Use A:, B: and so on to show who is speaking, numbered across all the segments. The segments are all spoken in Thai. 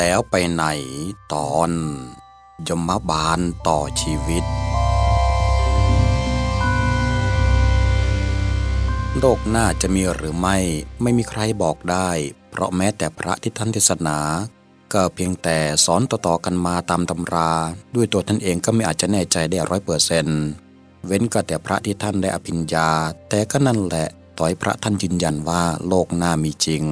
A: แล้วไปไหนตอนยมบาลต่อชีวิต โลกหน้าจะมีหรือไม่ไม่มีใครบอกได้ เพราะแม้แต่พระที่ท่านเทศนา ก็เพียงแต่สอนต่อๆกันมาตามตำรา ด้วยตัวท่านเองก็ไม่อาจจะแน่ใจได้ร้อยเปอร์เซนต์เว้นก็แต่พระที่ท่านได้อภิญญา แต่ก็นั่นแหละต่อยพระท่านยืนยันว่าโลกหน้ามีจริง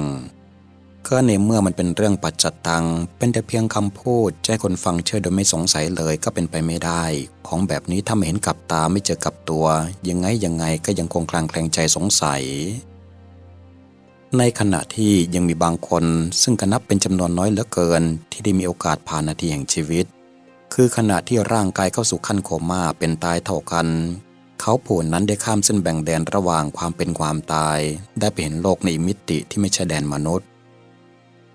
A: ก็ในเมื่อมันเป็นเรื่องปัจจัตตัง เป็นแต่เพียงคำพูดจะให้คนฟังเชื่อโดยไม่สงสัยเลยก็เป็นไปไม่ได้ ของแบบนี้ถ้าไม่เห็นกับตาไม่เจอกับตัว ยังไงยังไงก็ยังคงคลางแคลงใจสงสัย ในขณะที่ยังมีบางคน ซึ่งก็นับเป็นจำนวนน้อยเหลือเกิน ที่ได้มีโอกาสผ่านนาทีแห่งชีวิต คือขณะที่ร่างกายเข้าสู่ขั้นโคม่าเป็นตายเท่ากัน เขาผู้นั้นได้ข้ามเส้นแบ่งแดนระหว่างความเป็นความตาย ได้ไปเห็นโลกในมิติที่ไม่ใช่แดนมนุษย์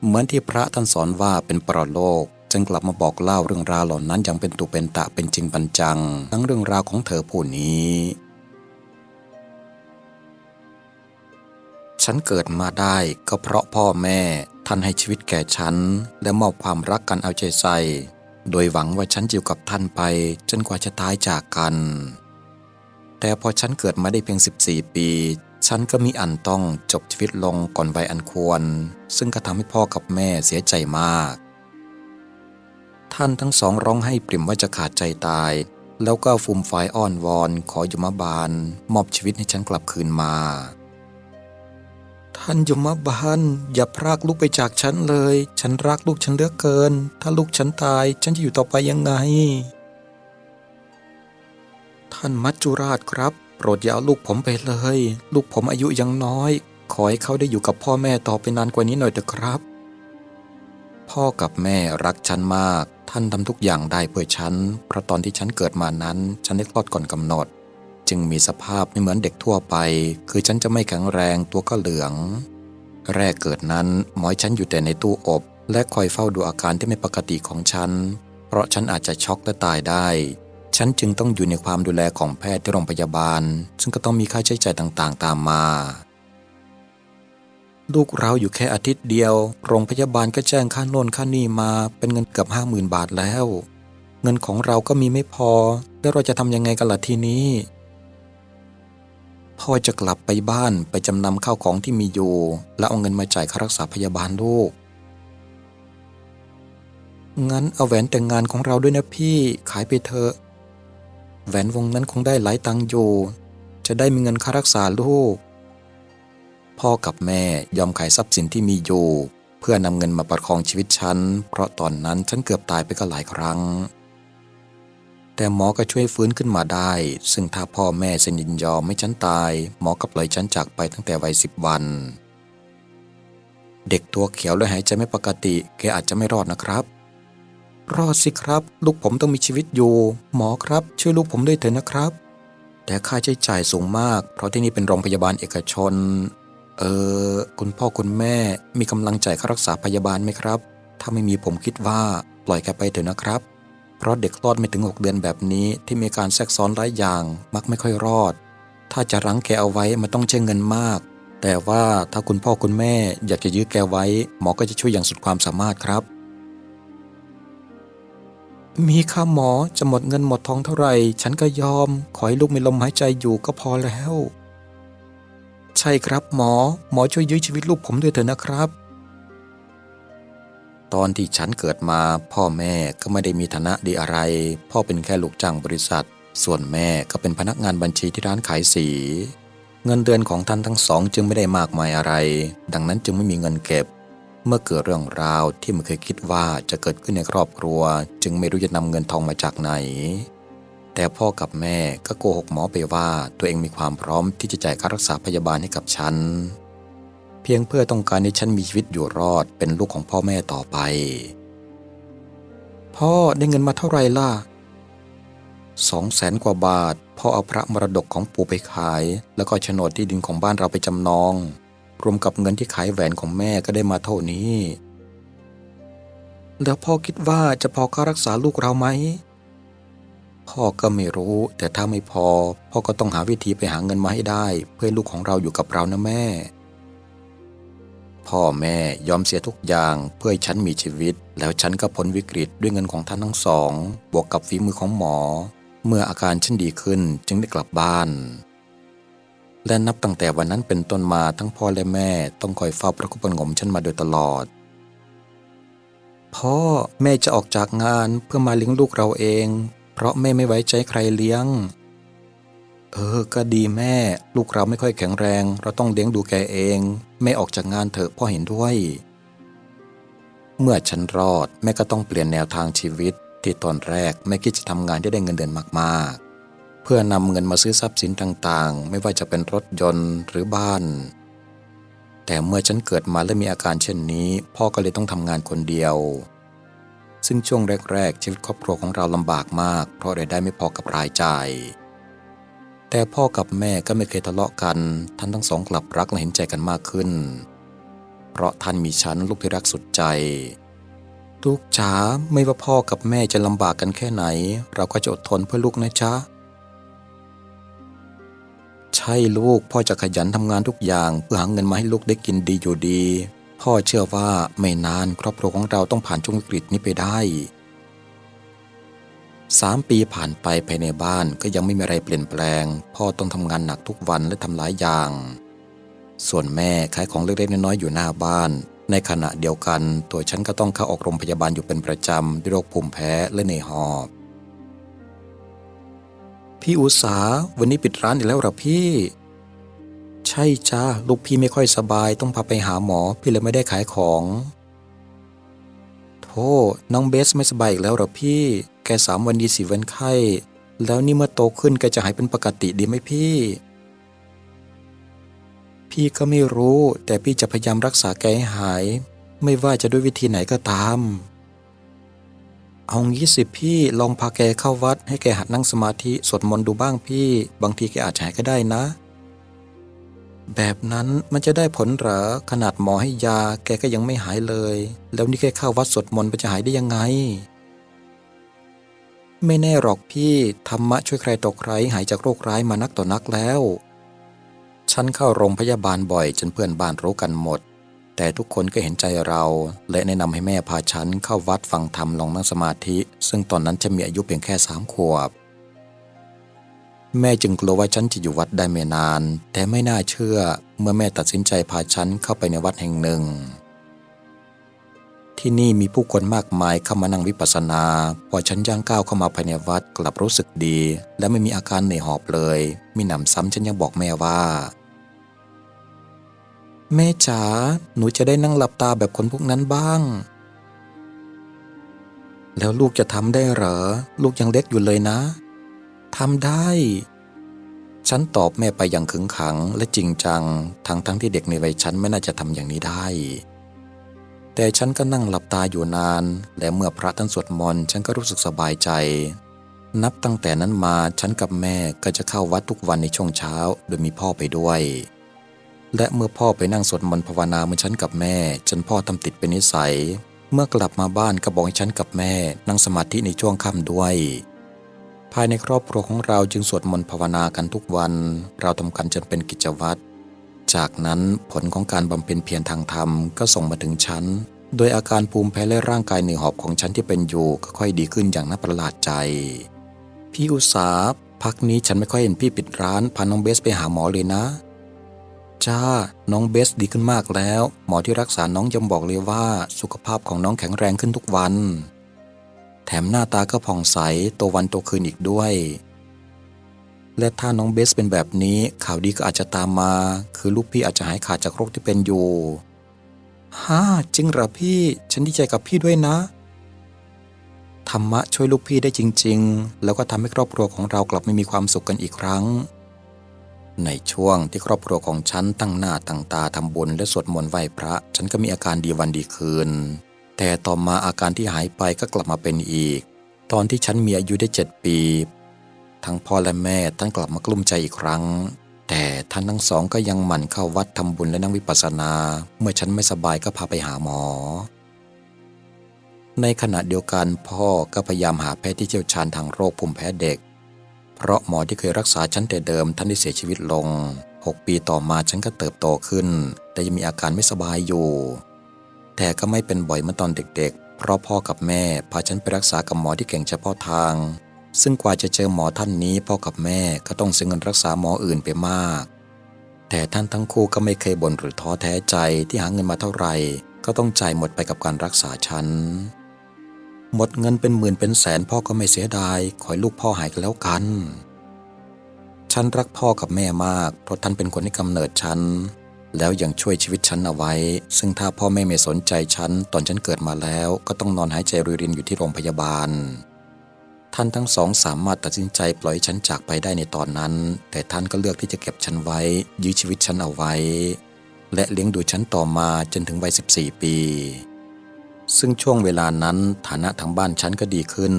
A: เหมือนที่พระท่านสอนว่าเป็นปรโลก จึงกลับมาบอกเล่าเรื่องราวเหล่านั้นอย่างเป็นตุเป็นตะเป็นจริงปัญจัง ทั้งเรื่องราวของเธอผู้นี้ ฉันเกิดมาได้ก็เพราะพ่อแม่ท่านให้ชีวิตแก่ฉัน และมอบความรักกันเอาใจใส่ โดยหวังว่าฉันจะอยู่กับท่านไป จนกว่าจะตายจากกัน แต่พอฉันเกิดมาได้เพียง 14 ปี ฉันก็มีอันต้องจบชีวิตลงก่อนวัยอันควร ซึ่งก็ทำให้พ่อกับแม่เสียใจมาก ท่านทั้งสองร้องให้ปริ่มว่าจะขาดใจตาย แล้วก็ฟูมไฟายอ้อนวอนขอยมบาล มอบชีวิตให้ฉันกลับคืนมา ท่านยมบาล อย่าพรากลูกไปจากฉันเลย ฉันรักลูกฉันเหลือเกิน ถ้าลูกฉันตายฉันจะอยู่ต่อไปยังไง ท่านมัจจุราชครับ โปรดอย่าเอาลูกผมไปเลย ลูกผมอายุยังน้อย ขอให้เขาได้อยู่กับพ่อแม่ต่อไปนานกว่านี้หน่อยเถอะครับ พ่อกับแม่รักฉันมาก ท่านทำทุกอย่างได้เพื่อฉัน เพราะตอนที่ฉันเกิดมานั้น ฉันได้คลอดก่อนกำหนด จึงมีสภาพไม่เหมือนเด็กทั่วไป คือฉันจะไม่แข็งแรงตัวก็เหลือง แรกเกิดนั้นหมอให้ฉันอยู่แต่ในตู้อบ และคอยเฝ้าดูอาการที่ไม่ปกติของฉัน เพราะฉันอาจจะช็อกและตายได้ ฉันจึงต้องอยู่ในความดูแลของแพทย์ที่โรงพยาบาล ซึ่งก็ต้องมีค่าใช้จ่ายต่างๆ ตามมา ลูกเราอยู่แค่อาทิตย์เดียว โรงพยาบาลก็แจ้งค่าโน่นค่านี่มาเป็นเงินเกือบห้าหมื่นบาทแล้ว เงินของเราก็มีไม่พอ แล้วเราจะทำยังไงกันล่ะทีนี้ พ่อจะกลับไปบ้านไปจำนำข้าวของที่มีอยู่ แล้วเอาเงินมาจ่ายค่ารักษาพยาบาลลูกงั้นเอาแหวนแต่งงานของเราด้วยนะพี่ขายไปเถอะ แหวนวงนั้นคงได้หลายตังค์อยู่จะได้มีเงินค่ารักษาลูก พ่อกับแม่ยอมขายทรัพย์สินที่มีอยู่เพื่อนำเงินมาประคองชีวิตฉัน เพราะตอนนั้นฉันเกือบตายไปก็หลายครั้ง แต่หมอก็ช่วยฟื้นขึ้นมาได้ ซึ่งถ้าพ่อแม่เซ็นยินยอมไม่ฉันตาย หมอก็ปล่อยฉันจากไปตั้งแต่วัยสิบวัน เด็กตัวเขียวและหายใจไม่ปกติแกอาจจะไม่รอดนะครับ รอดสิครับ ลูกผมต้องมีชีวิตอยู่ หมอครับ ช่วยลูกผมด้วยเถอะนะครับ แต่ค่าใช้จ่ายสูงมาก เพราะที่นี่เป็นโรงพยาบาลเอกชน เออ คุณพ่อคุณแม่มีกำลังจ่ายค่ารักษาพยาบาลไหมครับ ถ้าไม่มีผมคิดว่าปล่อยแกไปเถอะนะครับ เพราะเด็กคลอดไม่ถึง 6 เดือนแบบนี้ที่มีการแทรกซ้อนหลายอย่างมักไม่ค่อยรอด ถ้าจะรั้งแกเอาไว้มันต้องใช้เงินมาก แต่ว่าถ้าคุณพ่อคุณแม่อยากจะยื้อแกไว้ หมอก็จะช่วยอย่างสุดความสามารถครับ มีค่าหมอจะหมดเงินหมดทองเท่าไหร่ ฉันก็ยอม ขอให้ลูกมีลมหายใจอยู่ก็พอแล้ว ใช่ครับหมอ หมอช่วยยื้อชีวิตลูกผมด้วยเถอะนะครับ ตอนที่ฉันเกิดมา พ่อแม่ก็ไม่ได้มีฐานะดีอะไร พ่อเป็นแค่ลูกจ้างบริษัท ส่วนแม่ก็เป็นพนักงานบัญชีที่ร้านขายสี เงินเดือนของท่านทั้งสองจึงไม่ได้มากมายอะไร ดังนั้นจึงไม่มีเงินเก็บ เมื่อเกิดเรื่องราวที่ไม่เคยคิดว่าจะเกิดขึ้นในครอบครัว จึงไม่รู้จะนำเงินทองมาจากไหน แต่พ่อกับแม่ก็โกหกหมอไปว่าตัวเองมีความพร้อมที่จะจ่ายค่ารักษาพยาบาลให้กับฉัน เพียงเพื่อต้องการให้ฉันมีชีวิตอยู่รอดเป็นลูกของพ่อแม่ต่อไป พ่อได้เงินมาเท่าไหร่ล่ะสองแสนกว่าบาทพ่อเอาพระมรดกของปู่ไปขาย แล้วก็โฉนดที่ดินของบ้านเราไปจำนอง รวมกับเงินที่ขายแหวนของแม่ก็ได้มาเท่านี้ แล้วพ่อคิดว่าจะพอค่ารักษาลูกเราไหม พ่อก็ไม่รู้ แต่ถ้าไม่พอ พ่อก็ต้องหาวิธีไปหาเงินมาให้ได้ เพื่อลูกของเราอยู่กับเรานะแม่ พ่อแม่ยอมเสียทุกอย่างเพื่อให้ฉันมีชีวิต แล้วฉันก็พ้นวิกฤตด้วยเงินของท่านทั้งสอง บวกกับฝีมือของหมอ เมื่ออาการฉันดีขึ้นจึงได้กลับบ้าน และนับตั้งแต่วันนั้นเป็นต้นมาทั้งพ่อและแม่ต้องคอยเฝ้าประคุปประงมฉันมาโดยตลอด พ่อแม่จะออกจากงานเพื่อมาเลี้ยงลูกเราเอง เพราะแม่ไม่ไว้ใจใครเลี้ยง เออ ก็ดีแม่ ลูกเราไม่ค่อยแข็งแรง เราต้องเลี้ยงดูแกเอง แม่ออกจากงานเถอะพ่อเห็นด้วย เมื่อฉันรอดแม่ก็ต้องเปลี่ยนแนวทางชีวิต ที่ตอนแรกแม่คิดจะทำงานที่ได้เงินเดือนมาก เพื่อนำเงินมาซื้อทรัพย์สินต่างๆ ไม่ว่าจะเป็นรถยนต์หรือบ้าน แต่เมื่อฉันเกิดมาและมีอาการเช่นนี้ พ่อก็เลยต้องทำงานคนเดียว ซึ่งช่วงแรก ๆ ชีวิตครอบครัวของเราลำบากมาก เพราะรายได้ไม่พอกับรายจ่าย แต่พ่อกับแม่ก็ไม่เคยทะเลาะกัน ท่านทั้งสองกลับรักและเห็นใจกันมากขึ้น เพราะท่านมีฉันลูกที่รักสุดใจลูกจ๋าไม่ว่าพ่อกับแม่จะลำบากกันแค่ไหน เราก็จะอดทนเพื่อลูกนะจ๊ะ ใช่ลูก พ่อจะขยันทำงานทุกอย่าง เพื่อหาเงินมาให้ลูกได้กินดีอยู่ดี พ่อเชื่อว่าไม่นานครอบครัวของเราต้องผ่านช่วงวิกฤตนี้ไปได้สามปีผ่านไปภายในบ้านก็ยังไม่มีอะไรเปลี่ยนแปลง พ่อต้องทำงานหนักทุกวันและทำหลายอย่าง ส่วนแม่ขายของเล็กๆน้อยๆอยู่หน้าบ้าน ในขณะเดียวกัน ตัวฉันก็ต้องเข้าออกโรงพยาบาลอยู่เป็นประจำด้วยโรคภูมิแพ้และในหอบ พี่อุสาวันนี้ปิดร้านอีกแล้วหรอพี่ ใช่จ้าลูกพี่ไม่ค่อยสบายต้องพาไปหาหมอพี่เลยไม่ได้ขายของโธ่น้องเบสไม่สบายอีกแล้วหรอพี่ แกสามวันดีสี่วันไข้ แล้วนี่เมื่อโตขึ้นแกจะหายเป็นปกติดีไหมพี่ พี่ก็ไม่รู้ แต่พี่จะพยายามรักษาแกให้หาย ไม่ว่าจะด้วยวิธีไหนก็ตาม เอางี้สิพี่ลองพาแกเข้าวัดให้แกหัดนั่งสมาธิสวดมนต์ดูบ้างพี่ บางทีแกอาจหายก็ได้นะ แบบนั้นมันจะได้ผลหรอขนาดหมอให้ยาแกก็ยังไม่หายเลย แล้วนี่แกเข้าวัดสวดมนต์มันจะหายได้ยังไง ไม่แน่หรอกพี่ธรรมะช่วยใครต่อใครหายจากโรคร้ายมานักต่อนักแล้ว ฉันเข้าโรงพยาบาลบ่อยจนเพื่อนบ้านรู้กันหมด แต่ทุกคนก็เห็นใจเรา และแนะนำให้แม่พาฉันเข้าวัดฟังธรรมลองนั่งสมาธิ ซึ่งตอนนั้นจะมีอายุเพียงแค่สามขวบ แม่จึงกลัวว่าฉันจะอยู่วัดได้ไม่นาน แต่ไม่น่าเชื่อเมื่อแม่ตัดสินใจพาฉันเข้าไปในวัดแห่งหนึ่ง ที่นี่มีผู้คนมากมายเข้ามานั่งวิปัสสนา พอฉันย่างก้าวเข้ามาภายในวัดกลับรู้สึกดี และไม่มีอาการเหนื่อยหอบเลย มีหนำซ้ำฉันยังบอกแม่ว่า แม่จ๋าหนูจะได้นั่งหลับตาแบบคนพวกนั้นบ้าง แล้วลูกจะทำได้เหรอ ลูกยังเล็กอยู่เลยนะทำได้ ฉันตอบแม่ไปอย่างขึงขังและจริงจัง ทั้งทั้งที่เด็กในวัยฉันไม่น่าจะทำอย่างนี้ได้ แต่ฉันก็นั่งหลับตาอยู่นาน และเมื่อพระท่านสวดมนต์ฉันก็รู้สึกสบายใจ นับตั้งแต่นั้นมาฉันกับแม่ก็จะเข้าวัดทุกวันในช่วงเช้า โดยมีพ่อไปด้วย และเมื่อพ่อไปนั่งสวดมนต์ภาวนาเหมือนฉันกับแม่ จนพ่อทำติดเป็นนิสัย เมื่อกลับมาบ้านก็บอกให้ฉันกับแม่ นั่งสมาธิในช่วงค่ำด้วย ภายในครอบครัวของเราจึงสวดมนต์ภาวนากันทุกวัน เราทำกันจนเป็นกิจวัตร จากนั้นผลของการบำเพ็ญเพียรทางธรรมก็ส่งมาถึงฉัน โดยอาการภูมิแพ้และร่างกายเหนื่อยหอบของฉันที่เป็นอยู่ก็ค่อยดีขึ้นอย่างน่าประหลาดใจ พี่อุสาพักนี้ฉันไม่ค่อยเห็นพี่ปิดร้านพาน้องเบสไปหาหมอเลยนะ จ้า น้องเบสดีขึ้นมากแล้ว หมอที่รักษาน้องยังบอกเลยว่า สุขภาพของน้องแข็งแรงขึ้นทุกวัน แถมหน้าตาก็ผ่องใสโตวันโตคืนอีกด้วย และถ้าน้องเบสเป็นแบบนี้ข่าวดีก็อาจจะตามมา คือลูกพี่อาจจะหายขาดจากโรคที่เป็นอยู่ฮ่าจริงเหรอพี่ ฉันดีใจกับพี่ด้วยนะ ธรรมะช่วยลูกพี่ได้จริง ๆ แล้วก็ทำให้ครอบครัวของเรากลับไม่มีความสุขกันอีกครั้ง ในช่วงที่ครอบครัวของฉันตั้งหน้าตั้งตาทำบุญและสวดมนต์ไหว้พระ ฉันก็มีอาการดีวันดีคืน แต่ต่อมาอาการที่หายไปก็กลับมาเป็นอีก ตอนที่ฉันมีอายุได้เจ็ดปี ทั้งพ่อและแม่ท่านกลับมากลุ้มใจอีกครั้ง แต่ท่านทั้งสองก็ยังหมั่นเข้าวัดทำบุญและนั่งวิปัสสนา เมื่อฉันไม่สบายก็พาไปหาหมอ ในขณะเดียวกันพ่อก็พยายามหาแพทย์ที่เชี่ยวชาญทางโรคภูมิแพ้เด็ก เพราะหมอที่เคยรักษาฉันแต่เดิมท่านได้เสียชีวิตลงหกปีต่อมาฉันก็เติบโตขึ้น แต่ยังมีอาการไม่สบายอยู่ แต่ก็ไม่เป็นบ่อยเมื่อตอนเด็กๆ เพราะพ่อกับแม่พาฉันไปรักษากับหมอที่เก่งเฉพาะทาง ซึ่งกว่าจะเจอหมอท่านนี้พ่อกับแม่ก็ต้องเสียเงินรักษาหมออื่นไปมาก แต่ท่านทั้งคู่ก็ไม่เคยบ่นหรือท้อแท้ใจที่หาเงินมาเท่าไหร่ ก็ต้องจ่ายหมดไปกับการรักษาฉัน หมดเงินเป็นหมื่นเป็นแสนพ่อก็ไม่เสียดาย ขอให้ลูกพ่อหายกันแล้วกัน ฉันรักพ่อกับแม่มาก เพราะท่านเป็นคนที่กำเนิดฉัน แล้วยังช่วยชีวิตฉันเอาไว้ ซึ่งถ้าพ่อแม่ไม่สนใจฉัน ตอนฉันเกิดมาแล้ว ก็ต้องนอนหายใจรวยรินอยู่ที่โรงพยาบาล ท่านทั้งสองสามารถตัดสินใจปล่อยฉันจากไปได้ในตอนนั้น แต่ท่านก็เลือกที่จะเก็บฉันไว้ ยื้อชีวิตฉันเอาไว้ และเลี้ยงดูฉันต่อมาจนถึงวัย 14 ปี ซึ่งช่วงเวลานั้นฐานะทางบ้านฉันก็ดีขึ้น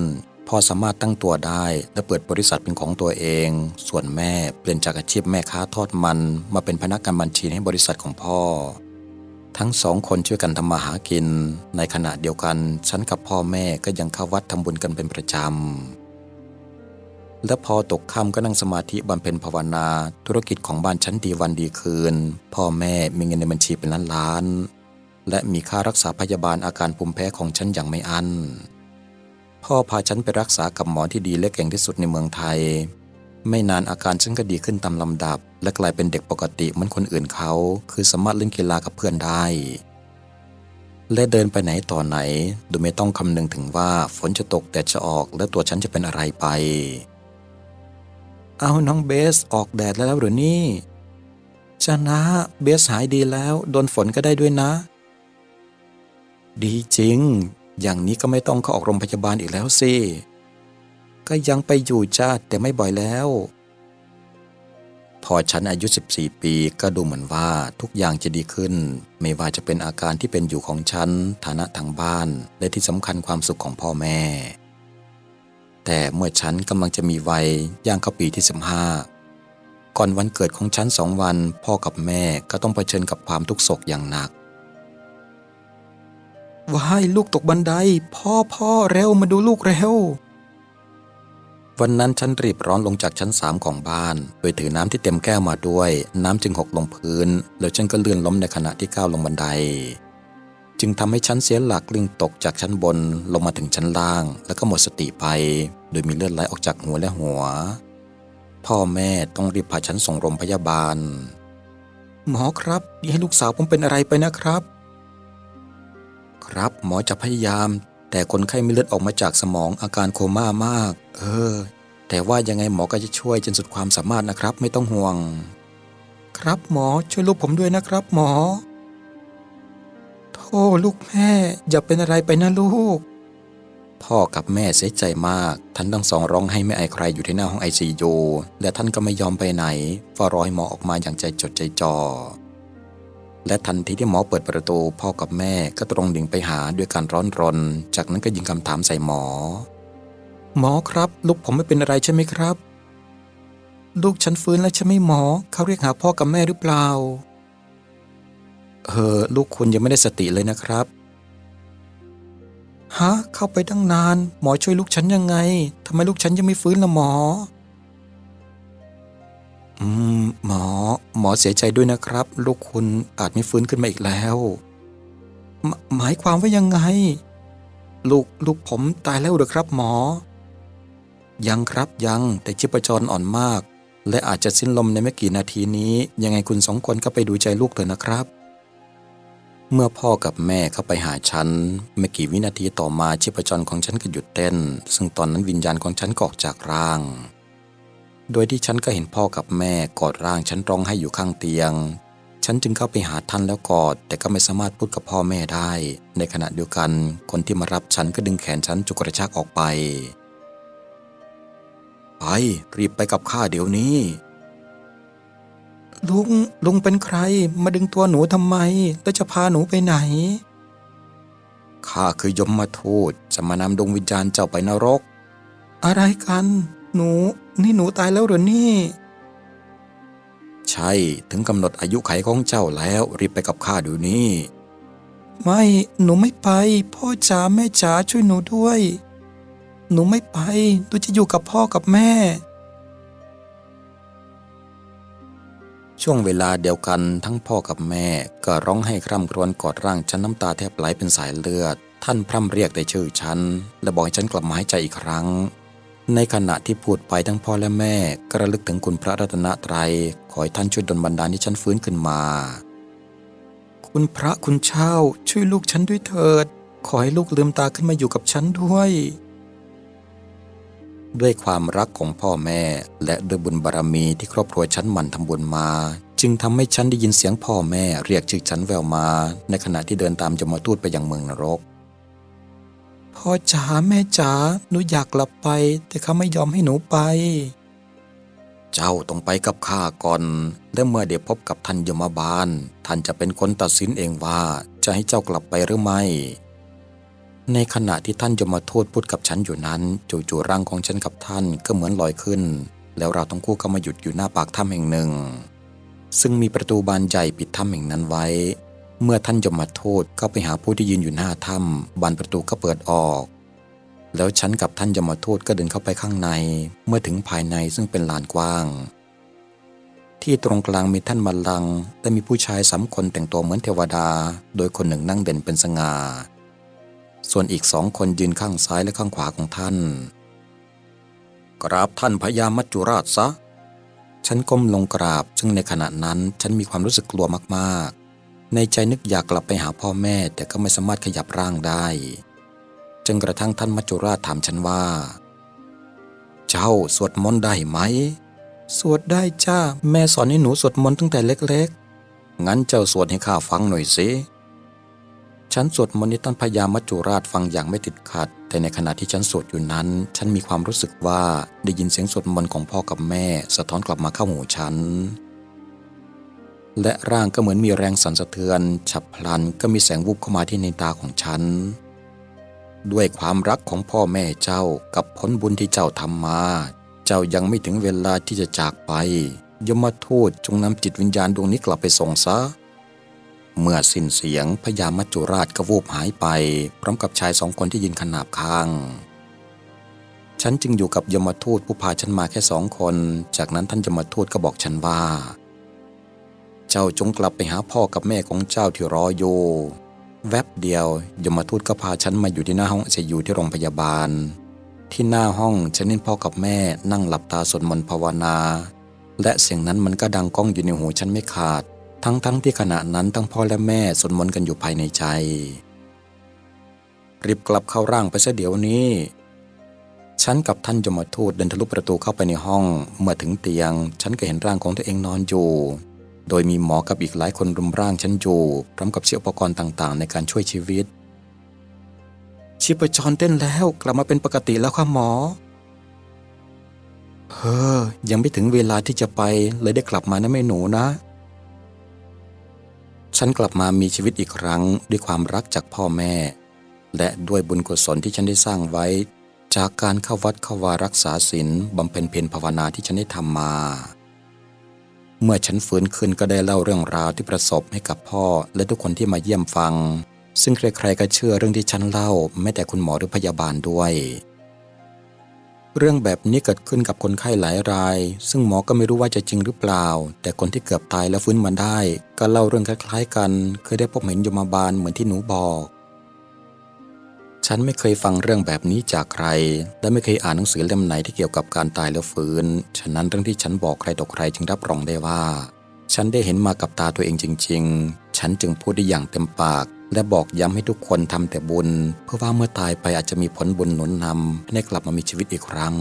A: พ่อสามารถตั้งตัวได้และเปิดบริษัทเป็นของตัวเอง ส่วนแม่เปลี่ยนจากอาชีพแม่ค้าทอดมัน มาเป็นพนักงานบัญชีให้บริษัทของพ่อ ทั้งสองคนช่วยกันทำมาหากิน ในขณะเดียวกัน ฉันกับพ่อแม่ก็ยังเข้าวัดทำบุญกันเป็นประจำและพอตกค่ำก็นั่งสมาธิบำเพ็ญภาวนา ธุรกิจของบ้านฉันดีวันดีคืน พ่อแม่มีเงินในบัญชีเป็นล้านล้าน และมีค่ารักษาพยาบาลอาการภูมิแพ้ของฉันอย่างไม่อัน พ่อพาฉันไปรักษากับหมอที่ดีและเก่งที่สุดในเมืองไทย ไม่นานอาการฉันก็ดีขึ้นตามลำดับ และกลายเป็นเด็กปกติเหมือนคนอื่นเขา คือสามารถเล่นกีฬากับเพื่อนได้ และเดินไปไหนต่อไหน โดยไม่ต้องคำนึงถึงว่าฝนจะตกแดดจะออกและตัวฉันจะเป็นอะไรไป เอาน้องเบสออกแดดแล้วหรือนี่จะนะเบสหายดีแล้ว โดนฝนก็ได้ด้วยนะ ดีจริง อย่างนี้ก็ไม่ต้องเข้าออกโรงพยาบาลอีกแล้วสิ ก็ยังไปอยู่จ้าแต่ไม่บ่อยแล้ว พอฉันอายุ 14 ปีก็ดูเหมือนว่าทุกอย่างจะดีขึ้น ไม่ว่าจะเป็นอาการที่เป็นอยู่ของฉัน ฐานะทางบ้าน และที่สำคัญความสุขของพ่อแม่ แต่เมื่อฉันกำลังจะมีวัยย่างเข้าปีที่ 15 ก่อนวันเกิดของฉันสองวัน พ่อกับแม่ก็ต้องเผชิญกับความทุกข์โศกอย่างหนัก ว้ายลูกตกบันได พ่อพ่อเร็วมาดูลูกเร็ว วันนั้นฉันรีบร้อนลงจากชั้นสามของบ้าน โดยถือน้ำที่เต็มแก้วมาด้วย น้ำจึงหกลงพื้น แล้วฉันก็เลื่อนล้มในขณะที่ก้าวลงบันได จึงทำให้ฉันเสียหลักกลิ้งตกจากชั้นบนลงมาถึงชั้นล่าง แล้วก็หมดสติไป โดยมีเลือดไหลออกจากหัวและหัว พ่อแม่ต้องรีบพาฉันส่งโรงพยาบาล หมอครับอย่าให้ลูกสาวผมเป็นอะไรไปนะครับ ครับ หมอจะพยายาม แต่คนไข้มีเลือดออกมาจากสมองอาการโคม่ามาก เออ แต่ว่ายังไงหมอก็จะช่วยจนสุดความสามารถนะครับ ไม่ต้องห่วง ครับหมอช่วยลูกผมด้วยนะครับ หมอโธ่ลูกแม่อย่าเป็นอะไรไปนะลูก พ่อกับแม่เสียใจมาก ท่านทั้งสองร้องให้ไม่ไอใครอยู่ที่หน้าห้องไอซียูและท่านก็ไม่ยอมไปไหนเฝ้ารอให้หมอออกมาอย่างใจจดใจจ่อ และทันทีที่หมอเปิดประตูพ่อกับแม่ก็ตรงดิ่งไปหาด้วยการร้อนรน จากนั้นก็ยิงคำถามใส่หมอ หมอครับ ลูกผมไม่เป็นอะไรใช่ไหมครับ ลูกฉันฟื้นแล้วใช่ไหมหมอ เขาเรียกหาพ่อกับแม่หรือเปล่าเออลูกคุณยังไม่ได้สติเลยนะครับฮะเข้าไปตั้งนาน หมอช่วยลูกฉันยังไงทำไมลูกฉันยังไม่ฟื้นละหมอ อืมหมอ หมอเสียใจด้วยนะครับ ลูกคุณอาจไม่ฟื้นขึ้นมาอีกแล้วหมหมายความว่ายังไง ลูกลูกผมตายแล้วหรือครับหมอ ยังครับยังแต่ชีพจรอ่อนมาก และอาจจะสิ้นลมในไม่กี่นาทีนี้ ยังไงคุณสองคนก็ไปดูใจลูกเถอะนะครับ เมื่อพ่อกับแม่เข้าไปหาฉันไม่กี่วินาทีต่อมาชีพจรของฉันก็หยุดเต้น ซึ่งตอนนั้นวิญญาณของฉันก็ออกจากร่าง โดยที่ฉันก็เห็นพ่อกับแม่กอดร่างฉันร้องให้อยู่ข้างเตียง ฉันจึงเข้าไปหาท่านแล้วกอด แต่ก็ไม่สามารถพูดกับพ่อแม่ได้ ในขณะเดียวกัน คนที่มารับฉันก็ดึงแขนฉันจุกกระชากออกไป ไป รีบไปกับข้าเดี๋ยวนี้ ลุง ลุงเป็นใคร มาดึงตัวหนูทำไม แล้วจะพาหนูไปไหน ข้าคือยมมาทูตจะมานำดวงวิญญาณเจ้าไปนรก อะไรกัน หนู นี่หนูตายแล้วเหรอนี่ ใช่ถึงกำหนดอายุไขของเจ้าแล้วรีบไปกับข้าเดี๋ยวนี้ ไม่หนูไม่ไป พ่อจ๋าแม่จ๋าช่วยหนูด้วย หนูไม่ไปหนูจะอยู่กับพ่อกับแม่ ช่วงเวลาเดียวกันทั้งพ่อกับแม่ ก็ร้องให้คร่ำครวญกอดร่างฉันน้ำตาแทบไหลเป็นสายเลือด ท่านพร่ำเรียกแต่ชื่อฉัน และบอกให้ฉันกลับมาให้ใจอีกครั้ง ในขณะที่พูดไปทั้งพ่อและแม่กระลึกถึงคุณพระรัตนตรัย ขอให้ท่านช่วยดลบันดาลให้ฉันฟื้นขึ้นมา คุณพระคุณเจ้าช่วยลูกฉันด้วยเถิด ขอให้ลูกลืมตาขึ้นมาอยู่กับฉันด้วย ด้วยความรักของพ่อแม่ และด้วยบุญบารมีที่ครอบครัวฉันหมั่นทำบุญมา จึงทำให้ฉันได้ยินเสียงพ่อแม่เรียกชื่อฉันแววมา ในขณะที่เดินตามจมทูตไปยังเมืองนรก พ่อจ๋าแม่จ๋าหนูอยากกลับไป แต่เขาไม่ยอมให้หนูไป เจ้าต้องไปกับข้าก่อน และเมื่อเดี๋ยวพบกับท่านยมบาล ท่านจะเป็นคนตัดสินเองว่าจะให้เจ้ากลับไปหรือไม่ ในขณะที่ท่านยมทูตพูดกับฉันอยู่นั้น จู่ๆร่างของฉันกับท่านก็เหมือนลอยขึ้น แล้วเราทั้งคู่ก็มาหยุดอยู่หน้าปากถ้ำแห่งหนึ่ง ซึ่งมีประตูบานใหญ่ปิดถ้ำแห่งนั้นไว้ เมื่อท่านยมทูตเข้าไปหาผู้ที่ยืนอยู่หน้าถ้ำบานประตูก็เปิดออก แล้วฉันกับท่านยมาโทูตก็เดินเข้าไปข้างใน เมื่อถึงภายในซึ่งเป็นลานกว้าง ที่ตรงกลางมีท่านบัลลังและมีผู้ชายสามคนแต่งตัวเหมือนเทวดา โดยคนหนึ่งนั่งเด่นเป็นสง่า ส่วนอีกสองคนยืนข้างซ้ายและข้างขวาของท่าน กราบท่านพญามัจจุราชซะ ฉันก้มลงกราบซึ่งในขณะนั้นฉันมีความรู้สึกกลัวมากๆ ในใจนึกอยากกลับไปหาพ่อแม่แต่ก็ไม่สามารถขยับร่างได้จนกระทั่งท่านมัจจุราชถามฉันว่า เจ้าสวดมนต์ได้ไหม สวดได้จ้า แม่สอนให้หนูสวดมนต์ตั้งแต่เล็กๆ งั้นเจ้าสวดให้ข้าฟังหน่อยสิ ฉันสวดมนต์ให้ท่านพญามัจจุราชฟังอย่างไม่ติดขัด แต่ในขณะที่ฉันสวดอยู่นั้น ฉันมีความรู้สึกว่าได้ยินเสียงสวดมนต์ของพ่อกับแม่ สะท้อนกลับมาเข้าหูฉัน และร่างก็เหมือนมีแรงสั่นสะเทือน ฉับพลันก็มีแสงวูบเข้ามาที่ในตาของฉัน ด้วยความรักของพ่อแม่เจ้ากับผลบุญที่เจ้าทำมา เจ้ายังไม่ถึงเวลาที่จะจากไป ยมทูตจงนำจิตวิญญาณดวงนี้กลับไปส่งซะ เมื่อสิ้นเสียงพญามัจจุราชก็วูบหายไป พร้อมกับชายสองคนที่ยืนขนาบข้างฉันจึงอยู่กับยมทูตผู้พาฉันมาแค่สองคน จากนั้นท่านยมทูตก็บอกฉันว่า จ้าจงกลับไปหาพ่อกับแม่ของเจ้าที่รออยู่แวบเดียวยมทูตก็พาฉันมาอยู่ที่หน้าห้องไอซียูที่โรงพยาบาล ที่หน้าห้องฉันเห็นพ่อกับแม่นั่งหลับตาสวดมนต์ภาวนา และเสียงนั้นมันก็ดังก้องอยู่ในหูฉันไม่ขาด ทั้งๆทที่ขณะนั้นทั้งพ่อและแม่สวดมนต์กันอยู่ภายในใจ รีบกลับเข้าร่างไปซะเดี๋ยวนี้ฉันกับท่านยมทูตเดินทะลุประตูเข้าไปในห้อง เมื่อถึงเตียง ฉันก็เห็นร่างของตัวเองนอนอยู่ โดยมีหมอกับอีกหลายคนรุมร่างฉันอยู่พร้อมกับเชื้ออุปกรณ์ต่างๆ ในการช่วยชีวิต ชีพจรเต้นแล้วกลับมาเป็นปกติแล้วค่ะหมอ เฮ้อ ยังไม่ถึงเวลาที่จะไปเลยได้กลับมานะแม่หนูนะ ฉันกลับมามีชีวิตอีกครั้งด้วยความรักจากพ่อแม่ และด้วยบุญกุศลที่ฉันได้สร้างไว้ จากการเข้าวัดเข้าวารักษาศีลบำเพ็ญเพียรภาวนาที่ฉันได้ทำมา เมื่อฉันฟื้นขึ้นก็ได้เล่าเรื่องราวที่ประสบให้กับพ่อ และทุกคนที่มาเยี่ยมฟัง ซึ่งใครๆก็เชื่อเรื่องที่ฉันเล่าแม้แต่คุณหมอหรือพยาบาลด้วย เรื่องแบบนี้เกิดขึ้นกับคนไข้หลายราย ซึ่งหมอก็ไม่รู้ว่าจะจริงหรือเปล่า แต่คนที่เกือบตายแล้วฟื้นมาได้ ก็เล่าเรื่องคล้ายๆ กัน เคยได้พบเห็นยมบาลเหมือนที่หนูบอก ฉันไม่เคยฟังเรื่องแบบนี้จากใคร และไม่เคยอ่านหนังสือเล่มไหนที่เกี่ยวกับการตายแล้วฟื้น ฉะนั้นเรื่องที่ฉันบอกใครต่อใครจึงรับรองได้ว่า ฉันได้เห็นมากับตาตัวเองจริง ๆ ฉันจึงพูดได้อย่างเต็มปาก และบอกย้ำให้ทุกคนทำแต่บุญ เพื่อว่าเมื่อตายไปอาจจะมีผลบุญหนุนนำให้กลับมามีชีวิตอีกครั้ง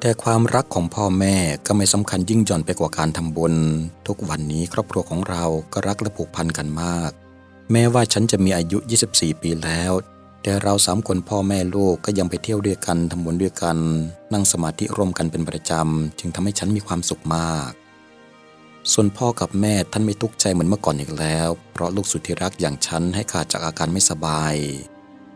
A: แต่ความรักของพ่อแม่ก็ไม่สำคัญยิ่งหย่อนไปกว่าการทำบุญ ทุกวันนี้ครอบครัวของเราก็รักและผูกพันกันมาก แม้ว่าฉันจะมีอายุ 24 ปีแล้ว แต่เราสามคนพ่อแม่ลูกก็ยังไปเที่ยวด้วยกันทำบุญด้วยกัน นั่งสมาธิร่วมกันเป็นประจำ จึงทำให้ฉันมีความสุขมาก ส่วนพ่อกับแม่ท่านไม่ทุกข์ใจเหมือนเมื่อก่อนอีกแล้ว เพราะลูกสุดที่รักอย่างฉันให้ขาดจากอาการไม่สบาย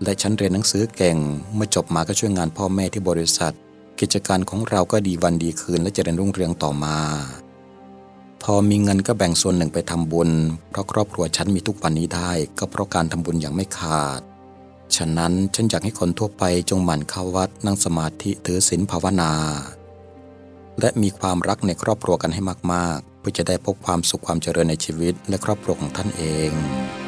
A: และฉันเรียนหนังสือเก่ง เมื่อจบมาก็ช่วยงานพ่อแม่ที่บริษัท กิจการของเราก็ดีวันดีคืนและเจริญรุ่งเรืองต่อมา พอมีเงินก็แบ่งส่วนหนึ่งไปทำบุญ เพราะครอบครัวฉันมีทุกวันนี้ได้ ก็เพราะการทำบุญอย่างไม่ขาด ฉะนั้นฉันอยากให้คนทั่วไปจงหมั่นเข้าวัดนั่งสมาธิถือศีลภาวนา และมีความรักในครอบครัวกันให้มากๆ เพื่อจะได้พบความสุขความเจริญในชีวิตและครอบครัวของท่านเอง「